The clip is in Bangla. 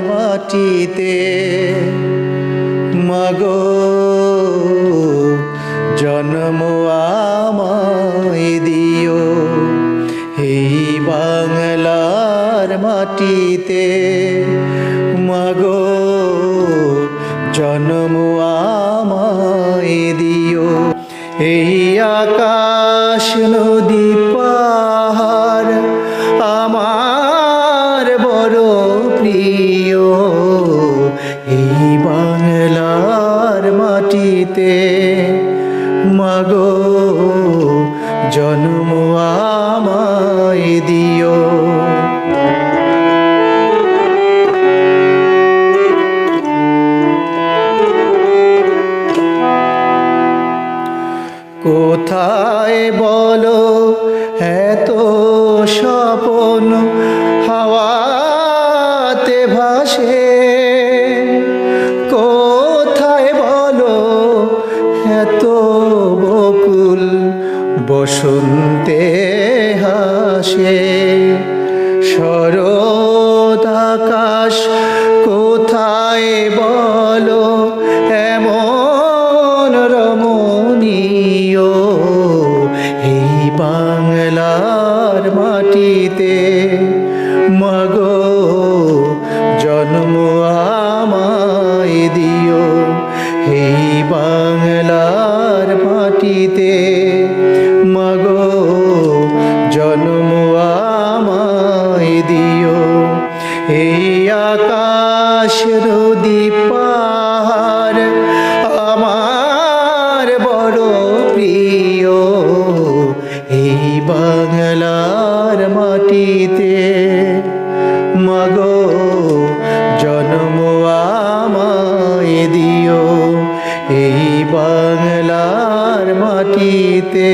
মাটিতে। মাগো, জন্ম আমায় দিও। এই বাংলার মাটিতে। মাগো, জন্ম আমায় দিও। এই আকাশ নদী মাটিতে মাগো জন্ম আমায় দিও। কোথায় বলো এত স্বপন বকুল বসন্তে হাসে। শরৎ আকাশ কোথায় বলো এমন রমণীয়। এই বাংলার মাটিতে এই আকাশ নদী পাহাড় আমার বড় প্রিয়। এই বাংলার মাটিতে মাগো, জন্ম আমায় দিও। এই বাংলার মাটিতে